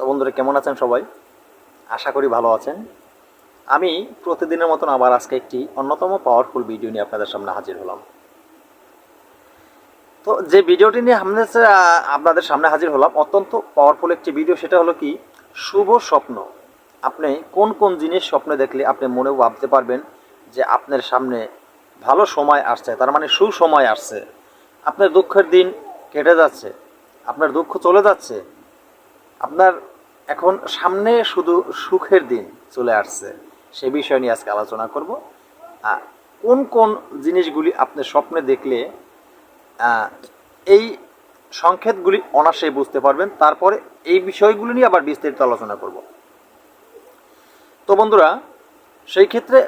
তো বন্ধুরা, কেমন আছেন সবাই? আশা করি ভালো আছেন। আমি প্রতিদিনের মতন আবার আজকে একটি অন্যতম পাওয়ারফুল ভিডিও নিয়ে আপনাদের সামনে হাজির হলাম। তো যে ভিডিওটি নিয়ে আমাদের আপনাদের সামনে হাজির হলাম, অত্যন্ত পাওয়ারফুল একটি ভিডিও সেটা হলো কি? শুভ স্বপ্ন। আপনি কোন কোন জিনিস স্বপ্নে দেখলে আপনি মনেও ভাবতে পারবেন যে আপনার সামনে ভালো সময় আসছে, তার মানে সুসময় আসছে। আপনার দুঃখের দিন কেটে যাচ্ছে, আপনার দুঃখ চলে যাচ্ছে, আপনার এখন সামনে শুধু সুখের দিন চলে আসছে। সে বিষয় নিয়ে আজকে আলোচনা করব। কোন কোন জিনিসগুলি আপনি স্বপ্নে দেখলে এই সংকেতগুলি অনায়াসেই বুঝতে পারবেন, তারপরে এই বিষয়গুলি নিয়ে আবার বিস্তারিত আলোচনা করব। তো বন্ধুরা, সেই ক্ষেত্রে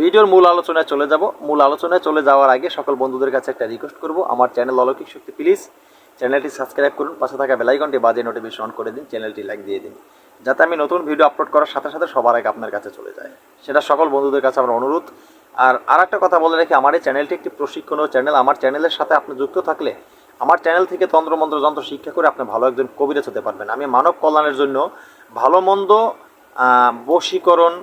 ভিডিওর মূল আলোচনায় চলে যাব। মূল আলোচনায় চলে যাওয়ার আগে সকল বন্ধুদের কাছে একটা রিকোয়েস্ট করব। আমার চ্যানেল অলৌকিক শক্তি প্লিজ চ্যানেলটি সাবস্ক্রাইব করুন, পাশে থাকা বেলাইকনটি বাজে নোটিফিকেশন অন করে দিন, চ্যানেলটি লাইক দিয়ে দিন, যাতে আমি নতুন ভিডিও আপলোড করার সাথে সাথে সবার আগে আপনার কাছে চলে যায়। সেটা সকল বন্ধুদের কাছে আমার অনুরোধ। আর আর একটা কথা বলে রাখি, আমার এই চ্যানেলটি একটি প্রশিক্ষণীয় চ্যানেল। আমার চ্যানেলের সাথে আপনি যুক্ত থাকলে আমার চ্যানেল থেকে তন্ত্রমন্ত্র, যন্ত্র শিক্ষা করে আপনি ভালো একজন কবিরাজ হতে পারবেন। আমি মানব কল্যাণের জন্য ভালো মন্দ বশীকরণ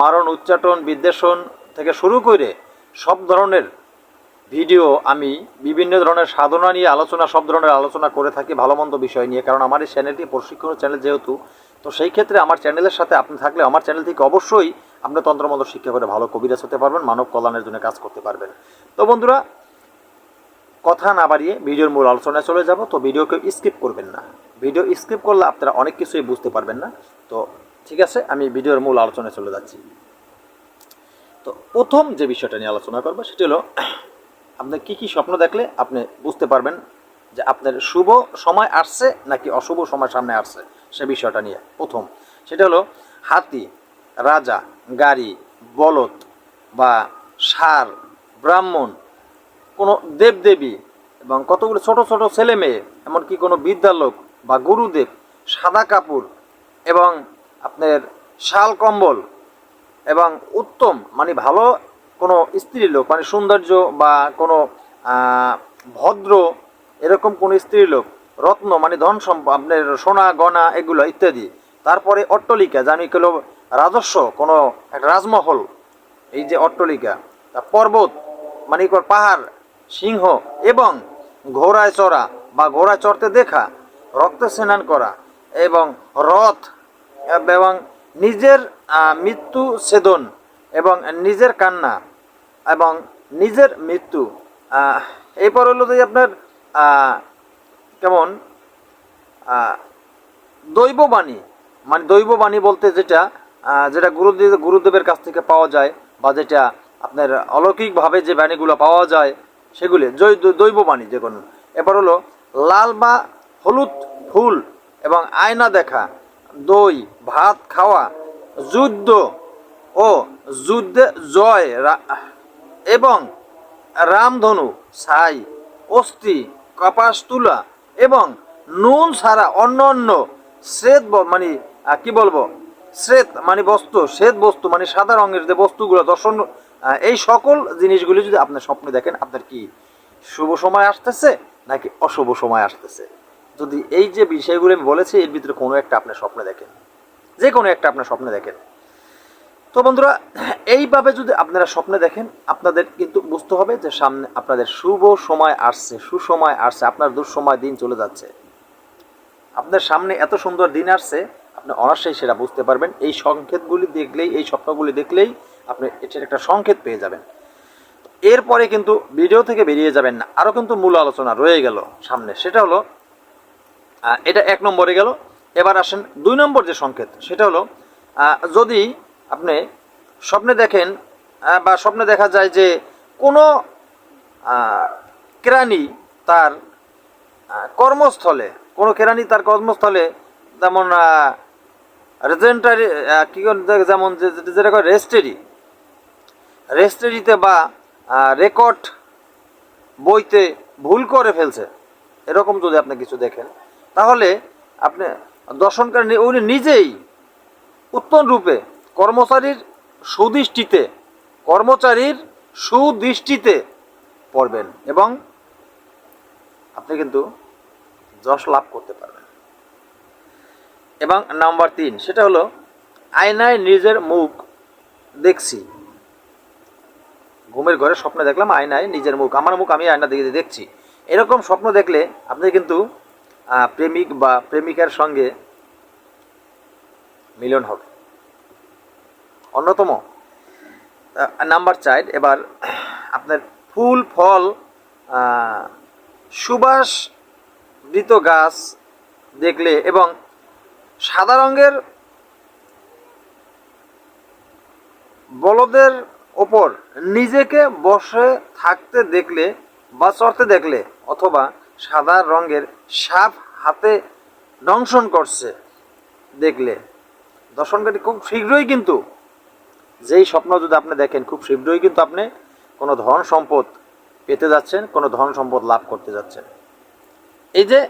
মারণ, উচ্চাটন, বিদ্বেষণ থেকে শুরু করে সব ধরনের ভিডিও আমি বিভিন্ন ধরনের সাধনা নিয়ে আলোচনা, সব ধরনের আলোচনা করে থাকি ভালো মন্দ বিষয় নিয়ে, কারণ আমার এই চ্যানেলটি প্রশিক্ষণ চ্যানেল যেহেতু, তো সেই ক্ষেত্রে আমার চ্যানেলের সাথে আপনি থাকলে আমার চ্যানেল থেকে অবশ্যই আপনি তন্ত্রমন্ত্র শিক্ষা করে ভালো কবিরাজ হতে পারবেন, মানব কল্যাণের জন্য কাজ করতে পারবেন। তো বন্ধুরা, কথা না বাড়িয়ে ভিডিওর মূল আলোচনায় চলে যাব, তো ভিডিওকে স্কিপ করবেন না। ভিডিও স্কিপ করলে আপনারা অনেক কিছুই বুঝতে পারবেন না। তো ঠিক আছে, আমি ভিডিওর মূল আলোচনায় চলে যাচ্ছি। তো প্রথম যে বিষয়টা নিয়ে আলোচনা করব, সেটি হলো আপনি কি কি স্বপ্ন দেখলে আপনি বুঝতে পারবেন যে আপনার শুভ সময় আসছে নাকি অশুভ সময় সামনে আসছে? সে বিষয়টা নিয়ে প্রথম। সেটা হলো হাতি, রাজা, গাড়ি, বলদ বা সার, ব্রাহ্মণ, কোনো দেবদেবী এবং কতগুলো ছোট ছোট ছেলে মেয়ে, এমনকি কোনো বিদ্যালোক বা গুরুদেব, সাদা কাপড় এবং আপনার শাল কম্বল এবং উত্তম মানে ভালো কোনো স্ত্রী লোক মানে সৌন্দর্য বা কোনো ভদ্র এরকম কোনো স্ত্রী লোক, রত্ন মানে ধন সম্পদ আপনার সোনা, গয়না, এগুলো ইত্যাদি। তারপরে অট্টলিকা জানি কেলো রাজস্ব, কোনো একটা রাজমহল, এই যে অট্টলিকা, তা পর্বত মানে পাহাড়, সিংহ এবং ঘোড়ায় চড়া বা ঘোড়ায় চড়তে দেখা, রক্তে স্নান করা এবং রথ এবং নিজের মৃত্যু ছেদন এবং নিজের কান্না এবং নিজের মৃত্যু এরপর হলো যে আপনার কেমন দৈববাণী মানে দৈববাণী বলতে যেটা যেটা গুরুদেব, গুরুদেবের কাছ থেকে পাওয়া যায় বা যেটা আপনার অলৌকিকভাবে যে বাণীগুলো পাওয়া যায়, সেগুলি দৈববাণী যে কোনো। এবার হলো লাল বা হলুদ ফুল এবং আয়না দেখা, দই, ভাত খাওয়া, যুদ্ধ ও যুদ্ধে জয় এবং রামধনু, ছাই, অস্থি, কপাস তুলা এবং নুন ছাড়া অন্য অন্য শ্বেত মানে কি বলব? শ্বেত মানে বস্তু, শ্বেত বস্তু মানে সাদা রঙের যে বস্তুগুলো, দর্শন এই সকল জিনিসগুলি যদি আপনার স্বপ্নে দেখেন, আপনার কি শুভ সময় আসতেছে নাকি অশুভ সময় আসতেছে? যদি এই যে বিষয়গুলো আমি বলেছি, এর ভিতরে কোনো একটা আপনার স্বপ্নে দেখেন। যে কোনো একটা আপনার স্বপ্নে দেখেন। তো বন্ধুরা, এইভাবে যদি আপনারা স্বপ্নে দেখেন, আপনাদের কিন্তু বুঝতে হবে যে সামনে আপনাদের শুভ সময় আসছে, সুসময় আসছে, আপনার দুঃসময় দিন চলে যাচ্ছে। আপনার সামনে এত সুন্দর দিন আসছে, আপনি অনার্সেই সেটা বুঝতে পারবেন। এই সংকেতগুলি দেখলেই, এই স্বপ্নগুলি দেখলেই আপনি এটার একটা সংকেত পেয়ে যাবেন। এরপরে কিন্তু ভিডিও থেকে বেরিয়ে যাবেন না। আরও কিন্তু মূল আলোচনা রয়ে গেল সামনে। সেটা হলো এটা এক নম্বরে গেল। এবার আসেন দুই নম্বর যে সংকেত, সেটা হলো যদি আপনি স্বপ্নে দেখেন বা স্বপ্নে দেখা যায় যে কোনো কেরানি তার কর্মস্থলে, কোনো কেরানি তার কর্মস্থলে যেমন রেজেন্টারি কী যেমন যেটা করে রেস্টেরি রেস্টেরিতে বা রেকর্ড বইতে ভুল করে ফেলছে, এরকম যদি আপনি কিছু দেখেন, তাহলে আপনি দর্শনকারী উনি নিজেই উত্তম রূপে কর্মচারীর সুদৃষ্টিতে কর্মচারীর সুদৃষ্টিতে পড়বেন এবং আপনি কিন্তু যশ লাভ করতে পারবেন। এবং নাম্বার তিন, সেটা হলো আয়নায় নিজের মুখ দেখছি। ঘুমের ঘরে স্বপ্ন দেখলাম আয়নায় নিজের মুখ, আমার মুখ আমি আয়না দিকে দেখছি। এরকম স্বপ্ন দেখলে আপনি কিন্তু প্রেমিক বা প্রেমিকার সঙ্গে মিলন হবে। অন্যতম। নাম্বার চার, এবার আপনার ফুল, ফল সুবাস বৃত গাছ দেখলে এবং সাদা রঙের বলদের ওপর নিজেকে বসে থাকতে দেখলে বা চড়তে দেখলে অথবা সাদা রঙের সাপ হাতে দংশন করছে দেখলে। দর্শনকারী খুব শীঘ্রই কিন্তু যেই স্বপ্ন যদি আপনি দেখেন, খুব শীঘ্রই কিন্তু আপনি কোনো ধন সম্পদ পেতে যাচ্ছেন, কোনো ধন সম্পদ লাভ করতে যাচ্ছেন। এই যে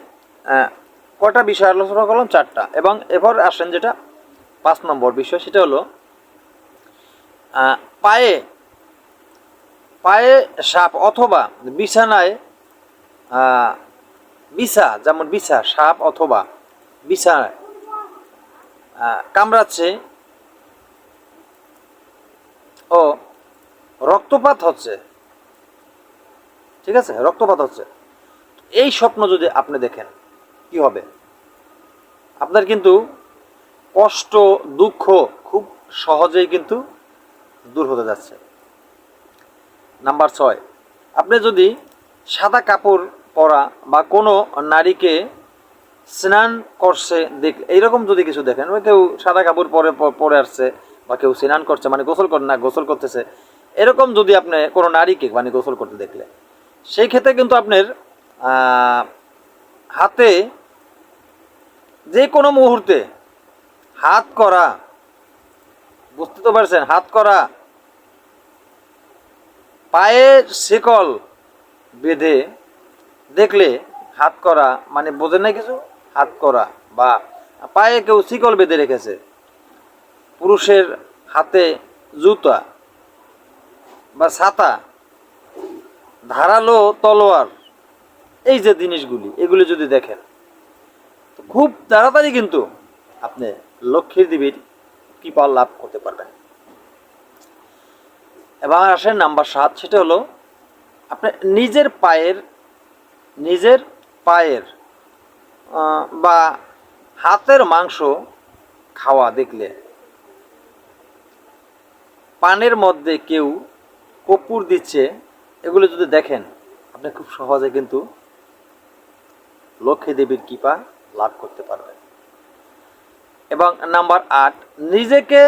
কটা বিষয় আলোচনা করলাম, চারটা। এবং এবার আসেন যেটা পাঁচ নম্বর বিষয়, সেটা হলো পায়ে পায়ে সাপ অথবা বিছানায় বিছা, যেমন বিছা, সাপ অথবা বিছানায় কামড়াচ্ছে ও রক্তপাত হচ্ছে। ঠিক আছে? রক্তপাত হচ্ছে। এই স্বপ্ন যদি আপনি দেখেন, কি হবে? আপনার কিন্তু কষ্ট, দুঃখ খুব সহজেই কিন্তু দূর হতে যাচ্ছে। নাম্বার ছয়, আপনি যদি সাদা কাপড় পরা বা কোনো নারীকে স্নান করছে দেখ, এইরকম যদি কিছু দেখেন, ওই কেউ সাদা কাপড় পরে পরে আসছে বা কেউ স্নান করছে মানে গোসল করে না, গোসল করতেছে এরকম যদি আপনি কোনো নারীকে মানে গোসল করতে দেখলে সেই ক্ষেত্রে কিন্তু আপনার হাতে যে কোনো মুহূর্তে হাত করা, বুঝতে তো পারছেন, হাত করা, পায়ে শিকল বেঁধে দেখলে হাত করা মানে বোঝেন না কিছু? হাত করা বা পায়ে কেউ শিকল বেঁধে রেখেছে, পুরুষের হাতে জুতা বা ছাতা, ধারালো তলোয়ার, এই যে জিনিসগুলি, এগুলি যদি দেখেন খুব তাড়াতাড়ি কিন্তু আপনি লক্ষ্মীর দেবীর কৃপা লাভ করতে পারবেন। এবার আসেন নাম্বার সাত, সেটা হলো আপনি নিজের পায়ের নিজের পায়ের বা হাতের মাংস খাওয়া দেখলে পানের মধ্যে কেউ কপুর দিচ্ছে, এগুলো যদি দেখেন, আপনি খুব সহজে কিন্তু লক্ষ্মী দেবীর কৃপা লাভ করতে পারবেন। এবং নাম্বার আট, নিজেকে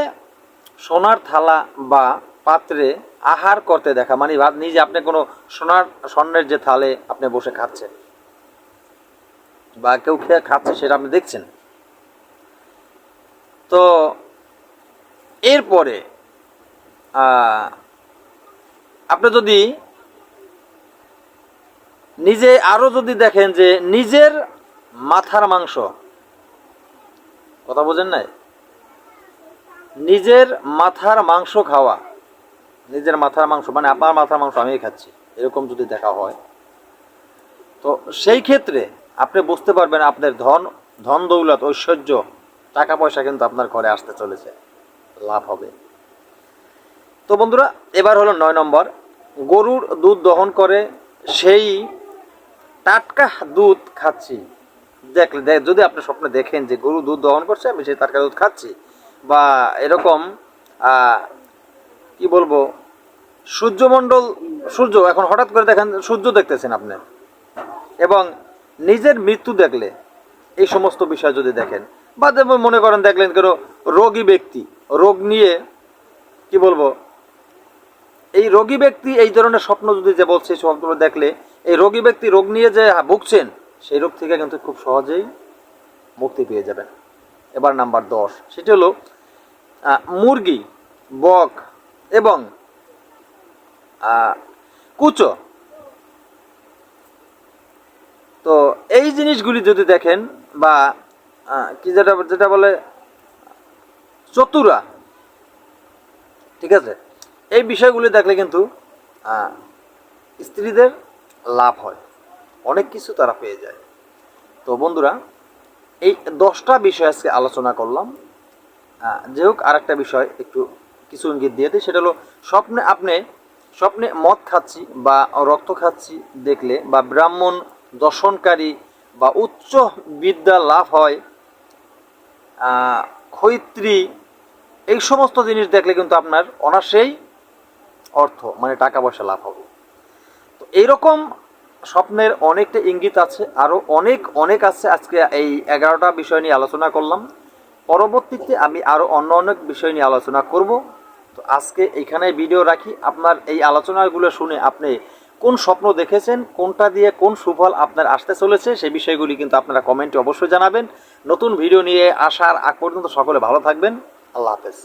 সোনার থালা বা পাত্রে আহার করতে দেখা মানে ভাব নিজে আপনি কোনো সোনার, স্বর্ণের যে থালে আপনি বসে খাচ্ছেন, বা কেউ খেয়ে খাচ্ছে সেটা আপনি দেখছেন। তো এরপরে আপনি যদি নিজে আরও যদি দেখেন যে নিজের মাথার মাংস, কথা বোঝেন নাই? নিজের মাথার মাংস খাওয়া, নিজের মাথার মাংস মানে আপনার মাথার মাংস আমিই খাচ্ছি, এরকম যদি দেখা হয়, তো সেই ক্ষেত্রে আপনি বুঝতে পারবেন আপনার ধন ধন দৌলত, ঐশ্বর্য, টাকা পয়সা কিন্তু আপনার ঘরে আসতে চলেছে, লাভ হবে। তো বন্ধুরা, এবার হলো নয় নম্বর। গরুর দুধ দহন করে সেই টাটকা দুধ খাচ্ছি। দেখলে, দে- যদি আপনি স্বপ্নে দেখেন যে গরু দুধ দহন করছে, আমি সেই টাটকা দুধ খাচ্ছি। বা এরকম কি বলব, সূর্যমণ্ডল, সূর্য, এখন হঠাৎ করে দেখেন, সূর্য দেখতেছেন আপনি। এবং নিজের মৃত্যু দেখলে, এই সমস্ত বিষয় যদি দেখেন, বা মনে করেন দেখলেন কেন রোগী ব্যক্তি, রোগ নিয়ে, কি বলব এই রোগী ব্যক্তি, এই ধরনের স্বপ্ন যদি যে বলছে স্বপ্নগুলো দেখলে, এই রোগী ব্যক্তি রোগ নিয়ে যে ভুগছেন, সেই রোগ থেকে কিন্তু খুব সহজেই মুক্তি পেয়ে যাবেন। এবার নাম্বার দশ, সেটি হলো মুরগি, বক এবং কুচো। তো এই জিনিসগুলি যদি দেখেন বা কি যেটা যেটা বলে, চতুরা, ঠিক আছে? এই বিষয়গুলি দেখলে কিন্তু স্ত্রীদের লাভ হয়। অনেক কিছু তারা পেয়ে যায়। তো বন্ধুরা, এই দশটা বিষয় আজকে আলোচনা করলাম। যে হোক আর একটা বিষয় একটু কিছু ইঙ্গিত দিয়ে দিই। সেটা হলো, স্বপ্নে আপনি, স্বপ্নে মদ খাচ্ছি বা রক্ত খাচ্ছি দেখলে বা ব্রাহ্মণ দর্শনকারী বা উচ্চ বিদ্যা লাভ হয় খৈত্রী এই সমস্ত জিনিস দেখলে কিন্তু আপনার অনাসেই অর্থ মানে টাকা পয়সা লাভ হবে। তো এইরকম স্বপ্নের অনেকটা ইঙ্গিত আছে আরও অনেক অনেক আছে। আজকে এই এগারোটা বিষয় নিয়ে আলোচনা করলাম। পরবর্তীতে আমি আরও অন্য অনেক বিষয় নিয়ে আলোচনা করব। তো আজকে এইখানে ভিডিও রাখি। আপনার এই আলোচনাগুলো শুনে আপনি কোন স্বপ্ন দেখেছেন, কোনটা দিয়ে কোন সুফল আপনার আসতে চলেছে, সেই বিষয়গুলি কিন্তু আপনারা কমেন্টে অবশ্যই জানাবেন। নতুন ভিডিও নিয়ে আসার আগ পর্যন্ত সকলে ভালো থাকবেন। আল্লাহ হাফেজ।